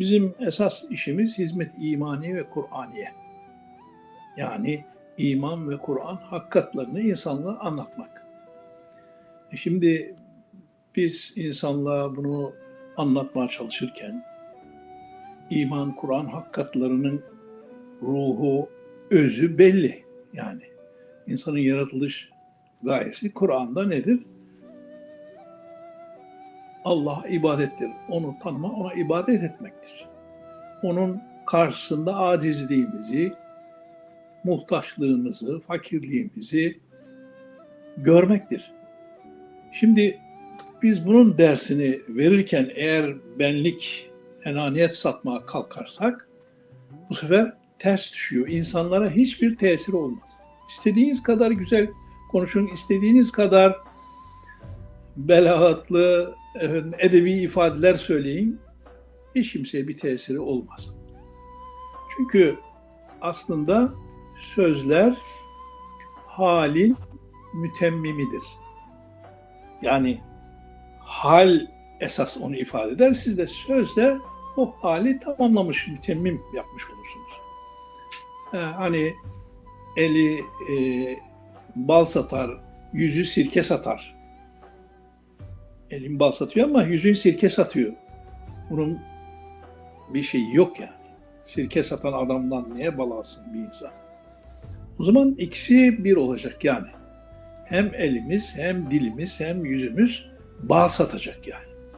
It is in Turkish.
Bizim esas işimiz hizmet imani ve Kur'aniye. Yani iman ve Kur'an hakikatlerini insanlığa anlatmak. E Şimdi biz insanlığa bunu anlatmaya çalışırken iman, Kur'an hakikatlerinin ruhu, özü belli. Yani insanın yaratılış gayesi Kur'an'da nedir? Allah'a ibadettir. Onu tanıma, ona ibadet etmektir. Onun karşısında acizliğimizi, muhtaçlığımızı, fakirliğimizi görmektir. Şimdi biz bunun dersini verirken eğer benlik, enaniyet satmaya kalkarsak bu sefer ters düşüyor. İnsanlara hiçbir tesiri olmaz. İstediğiniz kadar güzel konuşun, istediğiniz kadar belagatlı, efendim, edebi ifadeler söyleyin. Hiç kimseye bir tesiri olmaz. Çünkü aslında sözler halin mütemmimidir. Yani hal esas onu ifade eder. Siz de sözle o hali tamamlamış, mütemmim yapmış olursunuz. Ee, hani eli e, bal satar, yüzü sirke satar. Elin bal satıyor ama yüzün sirke satıyor. Bunun bir şeyi yok yani. Sirke satan adamdan niye bal alsın bir insan? O zaman ikisi bir olacak yani. Hem elimiz, hem dilimiz, hem yüzümüz bal satacak yani.